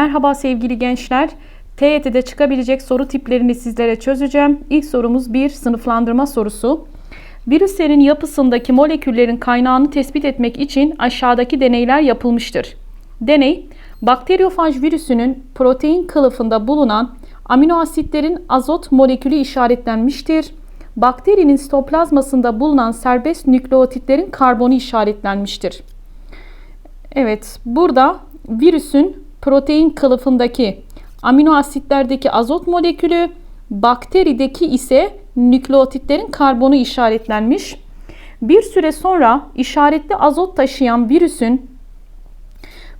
Merhaba sevgili gençler. TYT'de çıkabilecek soru tiplerini sizlere çözeceğim. İlk sorumuz bir sınıflandırma sorusu. Virüslerin yapısındaki moleküllerin kaynağını tespit etmek için aşağıdaki deneyler yapılmıştır. Deney, bakteriyofaj virüsünün protein kılıfında bulunan amino asitlerin azot molekülü işaretlenmiştir. Bakterinin sitoplazmasında bulunan serbest nükleotitlerin karbonu işaretlenmiştir. Evet, burada virüsün protein kılıfındaki amino asitlerdeki azot molekülü, bakterideki ise nükleotitlerin karbonu işaretlenmiş. Bir süre sonra işaretli azot taşıyan virüsün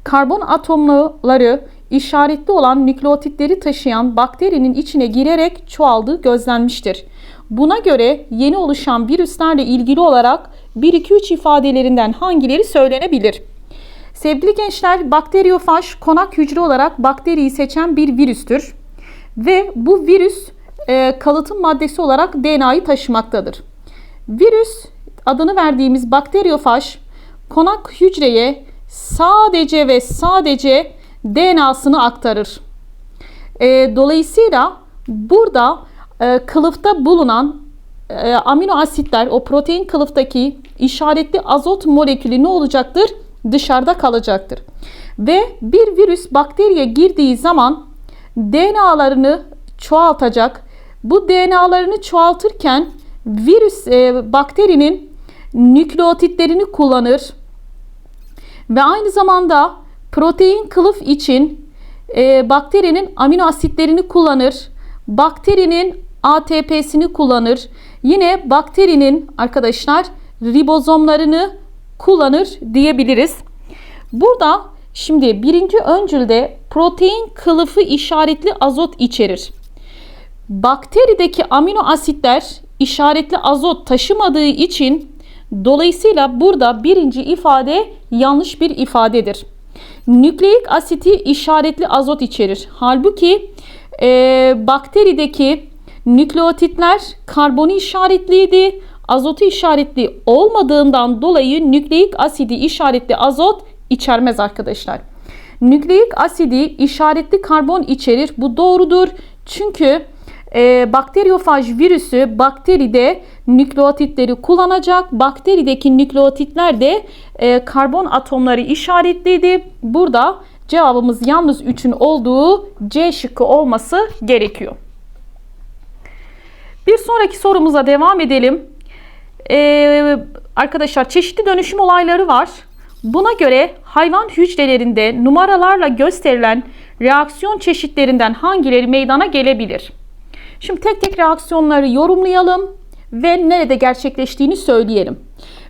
karbon atomları işaretli olan nükleotitleri taşıyan bakterinin içine girerek çoğaldığı gözlenmiştir. Buna göre yeni oluşan virüslerle ilgili olarak 1-2-3 ifadelerinden hangileri söylenebilir? Sevgili gençler, bakteriyofaj konak hücre olarak bakteriyi seçen bir virüstür. Ve bu virüs e, kalıtım maddesi olarak DNA'yı taşımaktadır. Virüs adını verdiğimiz bakteriyofaj konak hücreye sadece ve sadece DNA'sını aktarır. E, dolayısıyla burada e, kılıfta bulunan e, amino asitler, o protein kılıftaki işaretli azot molekülü ne olacaktır? Dışarıda kalacaktır. Ve bir virüs bakteriye girdiği zaman DNA'larını çoğaltacak. Bu DNA'larını çoğaltırken virüs e, bakterinin nükleotitlerini kullanır. Ve aynı zamanda protein kılıf için e, bakterinin amino asitlerini kullanır. Bakterinin ATP'sini kullanır. Yine bakterinin arkadaşlar ribozomlarını kullanır diyebiliriz. Burada şimdi birinci öncülde protein kılıfı işaretli azot içerir. Bakterideki amino asitler işaretli azot taşımadığı için dolayısıyla burada birinci ifade yanlış bir ifadedir. Nükleik asiti işaretli azot içerir. Halbuki e, bakterideki nükleotitler karbonu işaretliydi. Azotu işaretli olmadığından dolayı nükleik asidi işaretli azot içermez arkadaşlar. Nükleik asidi işaretli karbon içerir. Bu doğrudur. Çünkü e, bakteriyofaj virüsü bakteride nükleotitleri kullanacak. Bakterideki nükleotitler de e, karbon atomları işaretliydi. Burada cevabımız yalnız 3'ün olduğu C şıkkı olması gerekiyor. Bir sonraki sorumuza devam edelim. Ee, arkadaşlar çeşitli dönüşüm olayları var. Buna göre hayvan hücrelerinde numaralarla gösterilen reaksiyon çeşitlerinden hangileri meydana gelebilir? Şimdi tek tek reaksiyonları yorumlayalım ve nerede gerçekleştiğini söyleyelim.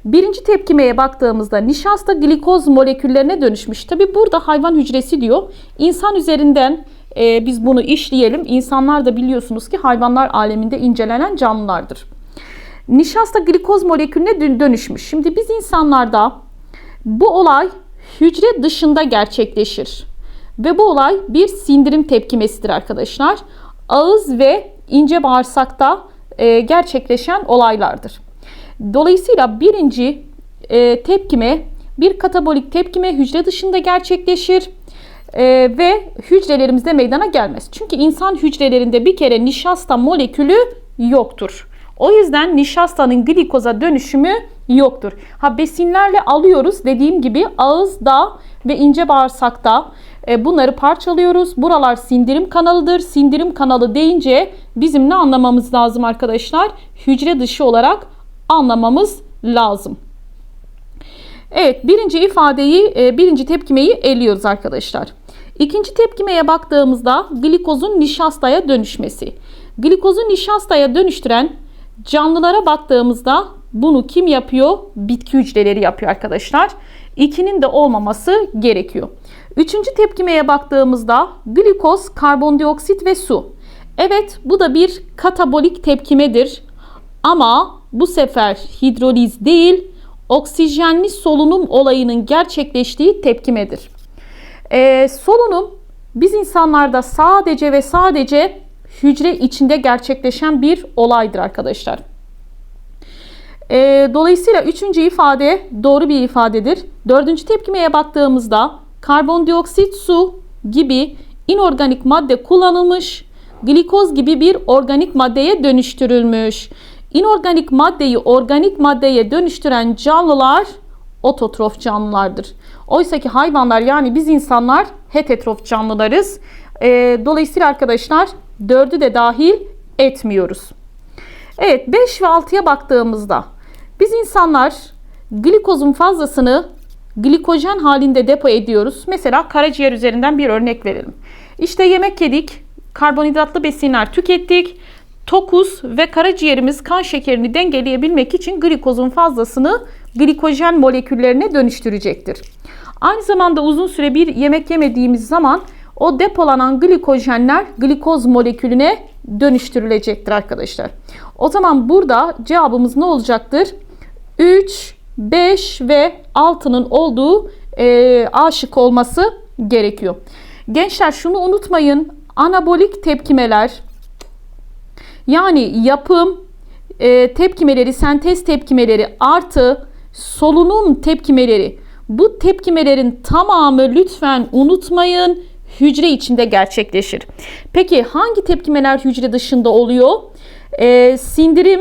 Birinci tepkimeye baktığımızda nişasta glikoz moleküllerine dönüşmüş. Tabi burada hayvan hücresi diyor. İnsan üzerinden e, biz bunu işleyelim. İnsanlar da biliyorsunuz ki hayvanlar aleminde incelenen canlılardır. Nişasta glikoz molekülüne dönüşmüş. Şimdi biz insanlarda bu olay hücre dışında gerçekleşir. Ve bu olay bir sindirim tepkimesidir arkadaşlar. Ağız ve ince bağırsakta e, gerçekleşen olaylardır. Dolayısıyla birinci e, tepkime bir katabolik tepkime hücre dışında gerçekleşir e, ve hücrelerimizde meydana gelmez. Çünkü insan hücrelerinde bir kere nişasta molekülü yoktur. O yüzden nişastanın glikoza dönüşümü yoktur. Ha besinlerle alıyoruz dediğim gibi ağızda ve ince bağırsakta e, bunları parçalıyoruz. Buralar sindirim kanalıdır. Sindirim kanalı deyince bizim ne anlamamız lazım arkadaşlar? Hücre dışı olarak anlamamız lazım. Evet birinci ifadeyi, e, birinci tepkimeyi eliyoruz arkadaşlar. İkinci tepkimeye baktığımızda glikozun nişastaya dönüşmesi. Glikozu nişastaya dönüştüren canlılara baktığımızda bunu kim yapıyor? Bitki hücreleri yapıyor arkadaşlar. İkinin de olmaması gerekiyor. Üçüncü tepkimeye baktığımızda glikoz, karbondioksit ve su. Evet bu da bir katabolik tepkimedir. Ama bu sefer hidroliz değil oksijenli solunum olayının gerçekleştiği tepkimedir. Ee, solunum biz insanlarda sadece ve sadece hücre içinde gerçekleşen bir olaydır arkadaşlar. E, dolayısıyla üçüncü ifade doğru bir ifadedir. Dördüncü tepkimeye baktığımızda karbondioksit su gibi inorganik madde kullanılmış, glikoz gibi bir organik maddeye dönüştürülmüş. İnorganik maddeyi organik maddeye dönüştüren canlılar ototrof canlılardır. Oysa ki hayvanlar yani biz insanlar heterotrof canlılarız. Ee, dolayısıyla arkadaşlar dördü de dahil etmiyoruz. Evet 5 ve 6'ya baktığımızda biz insanlar glikozun fazlasını glikojen halinde depo ediyoruz. Mesela karaciğer üzerinden bir örnek verelim. İşte yemek yedik, karbonhidratlı besinler tükettik. Tokuz ve karaciğerimiz kan şekerini dengeleyebilmek için glikozun fazlasını glikojen moleküllerine dönüştürecektir. Aynı zamanda uzun süre bir yemek yemediğimiz zaman o depolanan glikojenler glikoz molekülüne dönüştürülecektir arkadaşlar. O zaman burada cevabımız ne olacaktır? 3, 5 ve 6'nın olduğu e, A olması gerekiyor. Gençler şunu unutmayın. Anabolik tepkimeler yani yapım e, tepkimeleri, sentez tepkimeleri artı solunum tepkimeleri. Bu tepkimelerin tamamı lütfen unutmayın hücre içinde gerçekleşir. Peki hangi tepkimeler hücre dışında oluyor? E, sindirim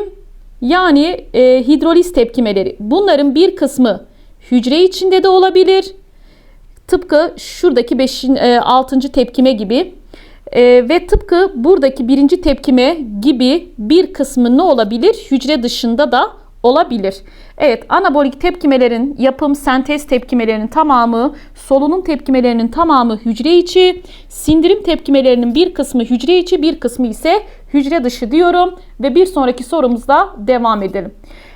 yani e, hidroliz tepkimeleri. Bunların bir kısmı hücre içinde de olabilir. Tıpkı şuradaki 5. E, 6. tepkime gibi. E, ve tıpkı buradaki birinci tepkime gibi bir kısmı ne olabilir? Hücre dışında da olabilir. Evet anabolik tepkimelerin yapım sentez tepkimelerinin tamamı, solunum tepkimelerinin tamamı hücre içi, sindirim tepkimelerinin bir kısmı hücre içi bir kısmı ise hücre dışı diyorum ve bir sonraki sorumuzda devam edelim.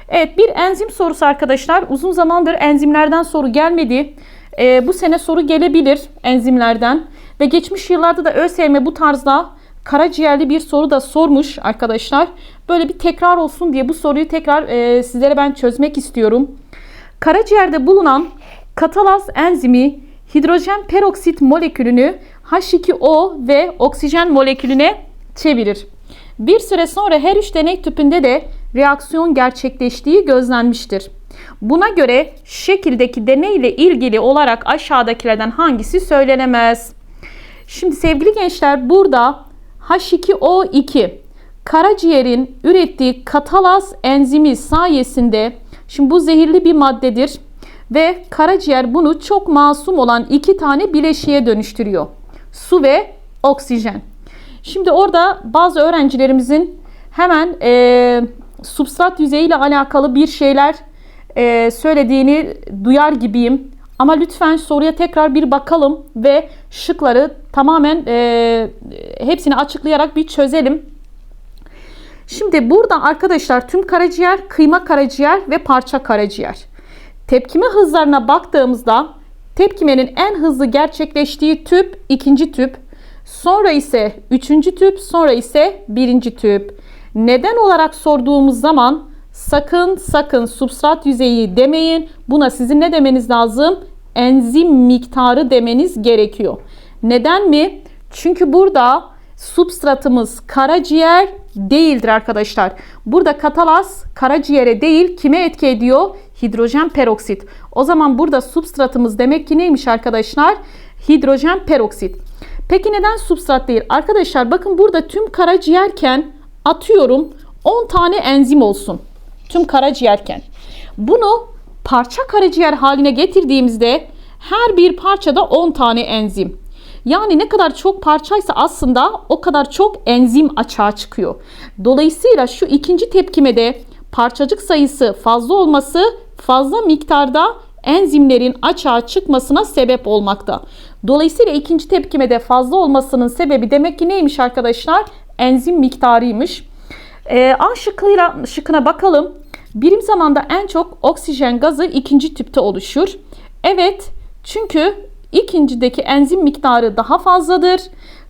Evet bir enzim sorusu arkadaşlar uzun zamandır enzimlerden soru gelmedi. Ee, bu sene soru gelebilir enzimlerden ve geçmiş yıllarda da ÖSYM bu tarzda karaciğerli bir soru da sormuş arkadaşlar. Böyle bir tekrar olsun diye bu soruyu tekrar e, sizlere ben çözmek istiyorum. Karaciğerde bulunan katalaz enzimi hidrojen peroksit molekülünü H2O ve oksijen molekülüne çevirir. Bir süre sonra her üç deney tüpünde de reaksiyon gerçekleştiği gözlenmiştir. Buna göre şekildeki deney ile ilgili olarak aşağıdakilerden hangisi söylenemez? Şimdi sevgili gençler burada H2O2 karaciğerin ürettiği katalaz enzimi sayesinde şimdi bu zehirli bir maddedir ve karaciğer bunu çok masum olan iki tane bileşiğe dönüştürüyor. Su ve oksijen. Şimdi orada bazı öğrencilerimizin hemen e, substrat yüzeyiyle alakalı bir şeyler e, söylediğini duyar gibiyim. Ama lütfen soruya tekrar bir bakalım ve şıkları tamamen e, hepsini açıklayarak bir çözelim. Şimdi burada arkadaşlar tüm karaciğer, kıyma karaciğer ve parça karaciğer. Tepkime hızlarına baktığımızda tepkimenin en hızlı gerçekleştiği tüp ikinci tüp, sonra ise üçüncü tüp, sonra ise birinci tüp. Neden olarak sorduğumuz zaman sakın sakın substrat yüzeyi demeyin. Buna sizin ne demeniz lazım? Enzim miktarı demeniz gerekiyor. Neden mi? Çünkü burada substratımız karaciğer değildir arkadaşlar. Burada katalaz karaciğere değil kime etki ediyor? Hidrojen peroksit. O zaman burada substratımız demek ki neymiş arkadaşlar? Hidrojen peroksit. Peki neden substrat değil? Arkadaşlar bakın burada tüm karaciğerken atıyorum 10 tane enzim olsun. Tüm karaciğerken. Bunu parça karaciğer haline getirdiğimizde her bir parçada 10 tane enzim. Yani ne kadar çok parçaysa aslında o kadar çok enzim açığa çıkıyor. Dolayısıyla şu ikinci tepkimede parçacık sayısı fazla olması fazla miktarda enzimlerin açığa çıkmasına sebep olmakta. Dolayısıyla ikinci tepkimede fazla olmasının sebebi demek ki neymiş arkadaşlar? Enzim miktarıymış. Ee, A şıkkıyla, şıkkına bakalım. Birim zamanda en çok oksijen gazı ikinci tüpte oluşur. Evet çünkü ikincideki enzim miktarı daha fazladır.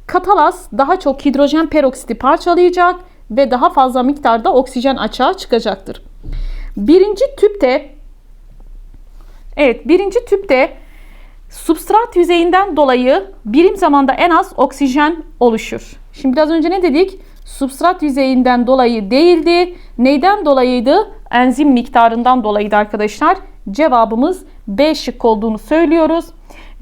Katalaz daha çok hidrojen peroksiti parçalayacak ve daha fazla miktarda oksijen açığa çıkacaktır. Birinci tüpte Evet birinci tüpte substrat yüzeyinden dolayı birim zamanda en az oksijen oluşur. Şimdi biraz önce ne dedik? Substrat yüzeyinden dolayı değildi. Neyden dolayıydı? Enzim miktarından dolayıydı arkadaşlar. Cevabımız B şık olduğunu söylüyoruz.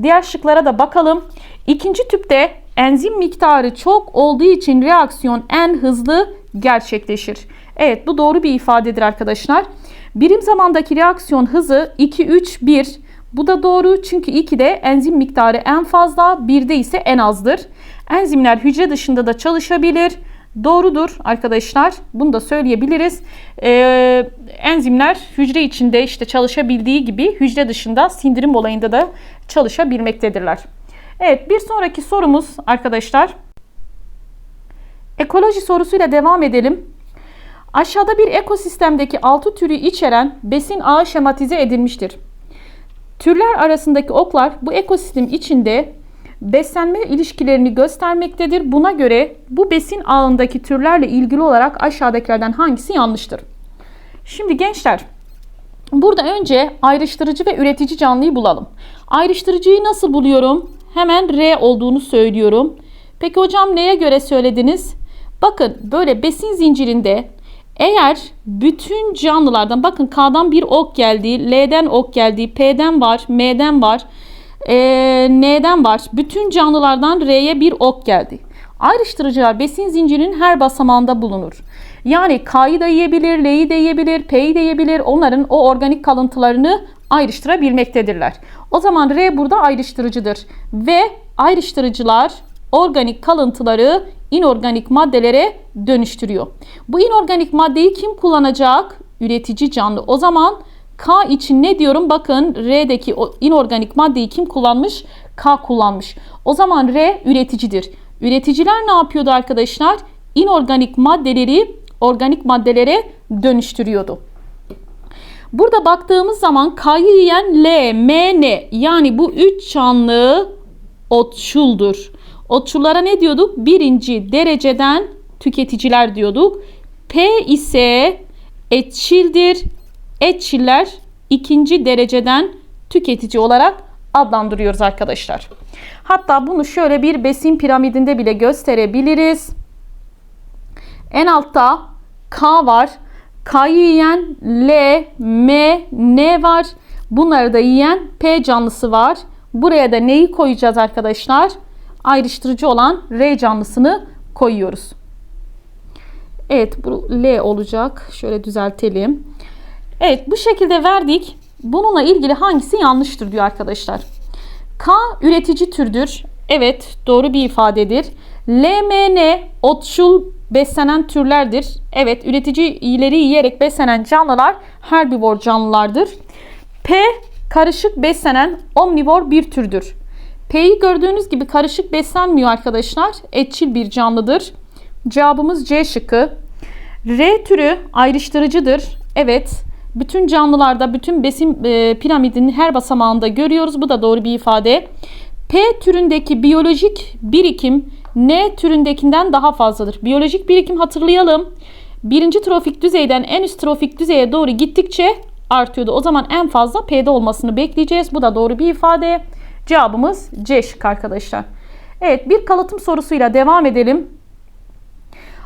Diğer şıklara da bakalım. İkinci tüpte enzim miktarı çok olduğu için reaksiyon en hızlı gerçekleşir. Evet bu doğru bir ifadedir arkadaşlar. Birim zamandaki reaksiyon hızı 2, 3, 1. Bu da doğru çünkü 2'de enzim miktarı en fazla, 1'de ise en azdır. Enzimler hücre dışında da çalışabilir. Doğrudur arkadaşlar. Bunu da söyleyebiliriz. Ee, enzimler hücre içinde işte çalışabildiği gibi hücre dışında sindirim olayında da çalışabilmektedirler. Evet bir sonraki sorumuz arkadaşlar. Ekoloji sorusuyla devam edelim. Aşağıda bir ekosistemdeki 6 türü içeren besin ağı şematize edilmiştir. Türler arasındaki oklar bu ekosistem içinde beslenme ilişkilerini göstermektedir. Buna göre bu besin ağındaki türlerle ilgili olarak aşağıdakilerden hangisi yanlıştır? Şimdi gençler burada önce ayrıştırıcı ve üretici canlıyı bulalım. Ayrıştırıcıyı nasıl buluyorum? Hemen R olduğunu söylüyorum. Peki hocam neye göre söylediniz? Bakın böyle besin zincirinde eğer bütün canlılardan bakın K'dan bir ok geldi, L'den ok geldi, P'den var, M'den var, e, N'den var. Bütün canlılardan R'ye bir ok geldi. Ayrıştırıcılar besin zincirinin her basamağında bulunur. Yani K'yı da yiyebilir, L'yi de yiyebilir, P'yi de yiyebilir. Onların o organik kalıntılarını ayrıştırabilmektedirler. O zaman R burada ayrıştırıcıdır. Ve ayrıştırıcılar organik kalıntıları inorganik maddelere dönüştürüyor. Bu inorganik maddeyi kim kullanacak? Üretici canlı. O zaman K için ne diyorum? Bakın R'deki o inorganik maddeyi kim kullanmış? K kullanmış. O zaman R üreticidir. Üreticiler ne yapıyordu arkadaşlar? İnorganik maddeleri organik maddelere dönüştürüyordu. Burada baktığımız zaman K'yı yiyen L, M, N yani bu üç canlı otçuldur. Otçullara ne diyorduk? Birinci dereceden tüketiciler diyorduk. P ise etçildir. Etçiller ikinci dereceden tüketici olarak adlandırıyoruz arkadaşlar. Hatta bunu şöyle bir besin piramidinde bile gösterebiliriz. En altta K var. K'yı yiyen L, M, N var. Bunları da yiyen P canlısı var. Buraya da neyi koyacağız arkadaşlar? Ayrıştırıcı olan R canlısını koyuyoruz. Evet bu L olacak. Şöyle düzeltelim. Evet bu şekilde verdik. Bununla ilgili hangisi yanlıştır diyor arkadaşlar. K üretici türdür. Evet doğru bir ifadedir. LMN otçul beslenen türlerdir. Evet üreticileri yiyerek beslenen canlılar herbivor canlılardır. P karışık beslenen omnivor bir türdür. P'yi gördüğünüz gibi karışık beslenmiyor arkadaşlar. Etçil bir canlıdır. Cevabımız C şıkkı. R türü ayrıştırıcıdır. Evet bütün canlılarda bütün besin e, piramidinin her basamağında görüyoruz. Bu da doğru bir ifade. P türündeki biyolojik birikim N türündekinden daha fazladır. Biyolojik birikim hatırlayalım. Birinci trofik düzeyden en üst trofik düzeye doğru gittikçe artıyordu. O zaman en fazla P'de olmasını bekleyeceğiz. Bu da doğru bir ifade. Cevabımız C şık arkadaşlar. Evet bir kalıtım sorusuyla devam edelim.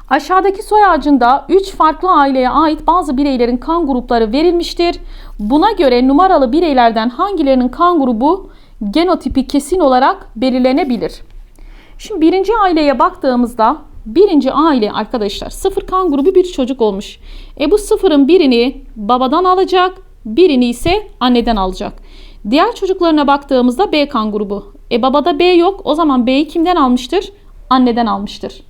Aşağıdaki soy ağacında 3 farklı aileye ait bazı bireylerin kan grupları verilmiştir. Buna göre numaralı bireylerden hangilerinin kan grubu genotipi kesin olarak belirlenebilir. Şimdi birinci aileye baktığımızda birinci aile arkadaşlar sıfır kan grubu bir çocuk olmuş. E bu sıfırın birini babadan alacak, birini ise anneden alacak. Diğer çocuklarına baktığımızda B kan grubu. E babada B yok. O zaman B'yi kimden almıştır? Anneden almıştır.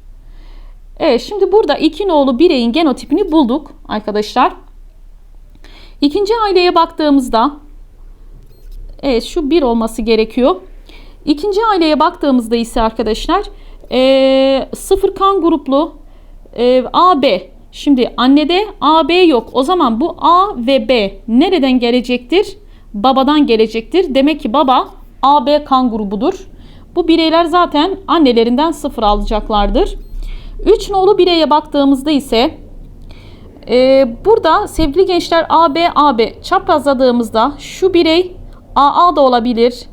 Evet şimdi burada iki nolu bireyin genotipini bulduk arkadaşlar. İkinci aileye baktığımızda evet şu bir olması gerekiyor. İkinci aileye baktığımızda ise arkadaşlar e, sıfır kan gruplu e, AB. Şimdi annede AB yok. O zaman bu A ve B nereden gelecektir? Babadan gelecektir. Demek ki baba AB kan grubudur. Bu bireyler zaten annelerinden sıfır alacaklardır. 3 nolu bireye baktığımızda ise e, burada sevgili gençler AB AB çaprazladığımızda şu birey AA da olabilir,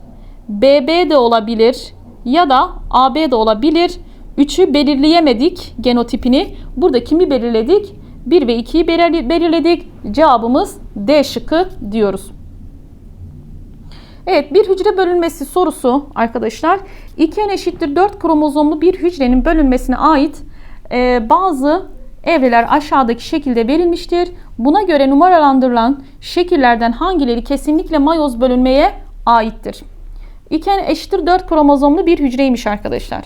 BB de olabilir ya da AB de olabilir. 3'ü belirleyemedik genotipini. Burada kimi belirledik? 1 ve 2'yi belirledik. Cevabımız D şıkkı diyoruz. Evet bir hücre bölünmesi sorusu arkadaşlar 2n eşittir 4 kromozomlu bir hücrenin bölünmesine ait e, bazı evreler aşağıdaki şekilde verilmiştir. Buna göre numaralandırılan şekillerden hangileri kesinlikle mayoz bölünmeye aittir? 2n eşittir 4 kromozomlu bir hücreymiş arkadaşlar.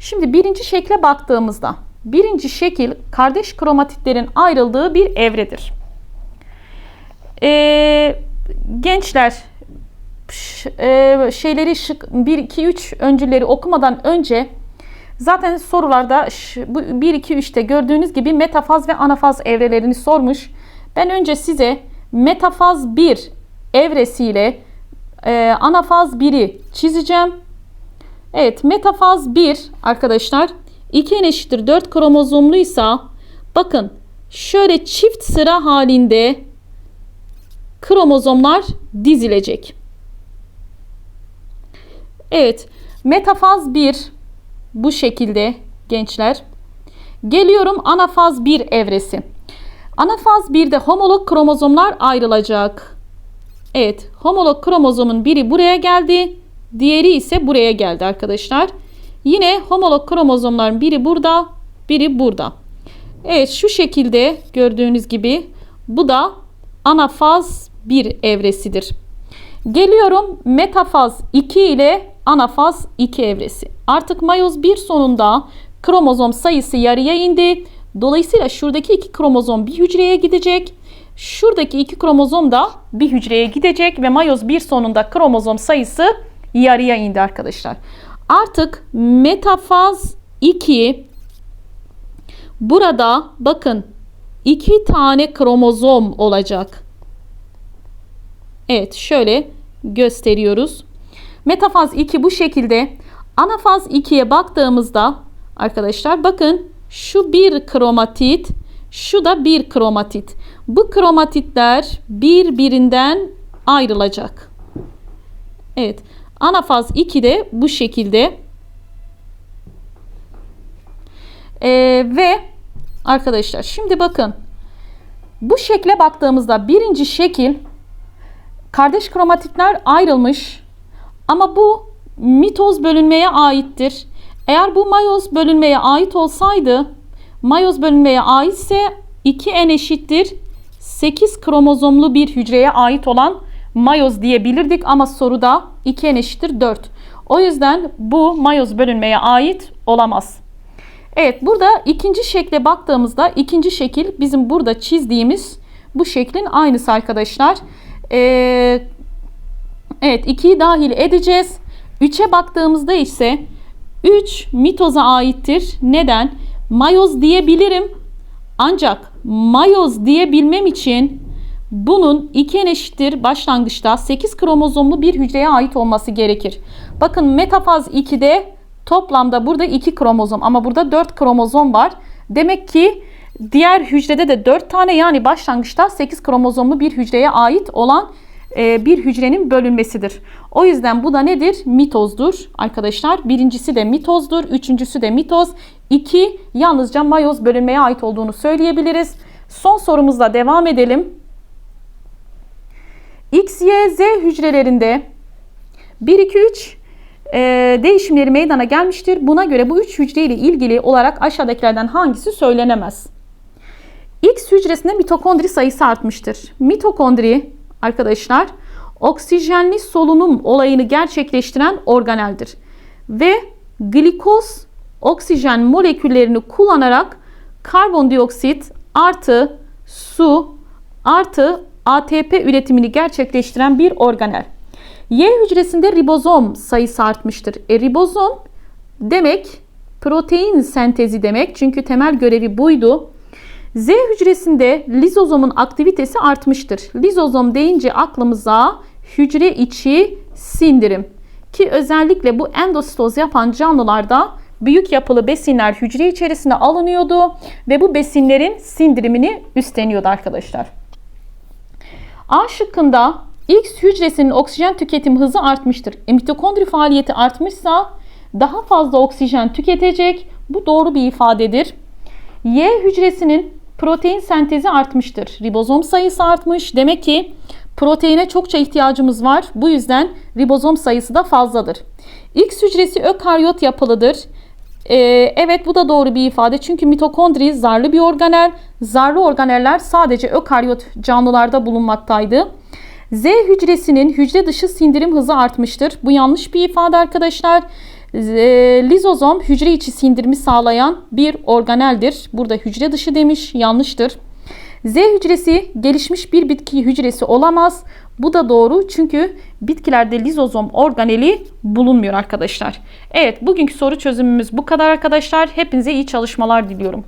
Şimdi birinci şekle baktığımızda birinci şekil kardeş kromatitlerin ayrıldığı bir evredir. Ee, gençler e, şeyleri şık 1 2 3 öncüleri okumadan önce zaten sorularda ş- bu 1 2 3'te gördüğünüz gibi metafaz ve anafaz evrelerini sormuş. Ben önce size metafaz 1 evresiyle e, anafaz 1'i çizeceğim. Evet metafaz 1 arkadaşlar 2n eşittir 4 kromozomluysa bakın şöyle çift sıra halinde kromozomlar dizilecek. Evet metafaz 1 bu şekilde gençler. Geliyorum anafaz 1 evresi. Anafaz 1'de homolog kromozomlar ayrılacak. Evet homolog kromozomun biri buraya geldi. Diğeri ise buraya geldi arkadaşlar. Yine homolog kromozomların biri burada, biri burada. Evet şu şekilde gördüğünüz gibi bu da anafaz 1 evresidir. Geliyorum metafaz 2 ile anafaz 2 evresi. Artık mayoz 1 sonunda kromozom sayısı yarıya indi. Dolayısıyla şuradaki iki kromozom bir hücreye gidecek. Şuradaki iki kromozom da bir hücreye gidecek ve mayoz 1 sonunda kromozom sayısı yarıya indi arkadaşlar. Artık metafaz 2 burada bakın iki tane kromozom olacak. Evet şöyle gösteriyoruz. Metafaz 2 bu şekilde. Anafaz 2'ye baktığımızda arkadaşlar bakın şu bir kromatit, şu da bir kromatit. Bu kromatitler birbirinden ayrılacak. Evet. Anafaz 2 de bu şekilde. Ee, ve arkadaşlar şimdi bakın. Bu şekle baktığımızda birinci şekil kardeş kromatitler ayrılmış. Ama bu mitoz bölünmeye aittir. Eğer bu mayoz bölünmeye ait olsaydı, mayoz bölünmeye aitse 2n eşittir 8 kromozomlu bir hücreye ait olan mayoz diyebilirdik ama soruda 2n eşittir 4. O yüzden bu mayoz bölünmeye ait olamaz. Evet burada ikinci şekle baktığımızda ikinci şekil bizim burada çizdiğimiz bu şeklin aynısı arkadaşlar. Ee, evet 2'yi dahil edeceğiz. 3'e baktığımızda ise 3 mitoza aittir. Neden? Mayoz diyebilirim. Ancak mayoz diyebilmem için bunun 2n eşittir başlangıçta 8 kromozomlu bir hücreye ait olması gerekir. Bakın metafaz 2'de toplamda burada 2 kromozom ama burada 4 kromozom var. Demek ki diğer hücrede de 4 tane yani başlangıçta 8 kromozomlu bir hücreye ait olan e, bir hücrenin bölünmesidir. O yüzden bu da nedir? Mitozdur arkadaşlar. Birincisi de mitozdur. Üçüncüsü de mitoz. İki yalnızca mayoz bölünmeye ait olduğunu söyleyebiliriz. Son sorumuzla devam edelim. X, Y, Z hücrelerinde 1, 2, 3 e, değişimleri meydana gelmiştir. Buna göre bu üç hücre ile ilgili olarak aşağıdakilerden hangisi söylenemez? X hücresinde mitokondri sayısı artmıştır. Mitokondri arkadaşlar oksijenli solunum olayını gerçekleştiren organeldir. Ve glikoz oksijen moleküllerini kullanarak karbondioksit artı su artı ATP üretimini gerçekleştiren bir organel. Y hücresinde ribozom sayısı artmıştır. E, ribozom demek protein sentezi demek. Çünkü temel görevi buydu. Z hücresinde lizozomun aktivitesi artmıştır. Lizozom deyince aklımıza hücre içi sindirim ki özellikle bu endositoz yapan canlılarda büyük yapılı besinler hücre içerisine alınıyordu ve bu besinlerin sindirimini üstleniyordu arkadaşlar. A şıkkında X hücresinin oksijen tüketim hızı artmıştır. E, mitokondri faaliyeti artmışsa daha fazla oksijen tüketecek. Bu doğru bir ifadedir. Y hücresinin protein sentezi artmıştır. Ribozom sayısı artmış. Demek ki Proteine çokça ihtiyacımız var. Bu yüzden ribozom sayısı da fazladır. X hücresi ökaryot yapılıdır. Ee, evet bu da doğru bir ifade. Çünkü mitokondri zarlı bir organel. Zarlı organeller sadece ökaryot canlılarda bulunmaktaydı. Z hücresinin hücre dışı sindirim hızı artmıştır. Bu yanlış bir ifade arkadaşlar. Z- Lizozom hücre içi sindirimi sağlayan bir organeldir. Burada hücre dışı demiş. Yanlıştır. Z hücresi gelişmiş bir bitki hücresi olamaz. Bu da doğru çünkü bitkilerde lizozom organeli bulunmuyor arkadaşlar. Evet bugünkü soru çözümümüz bu kadar arkadaşlar. Hepinize iyi çalışmalar diliyorum.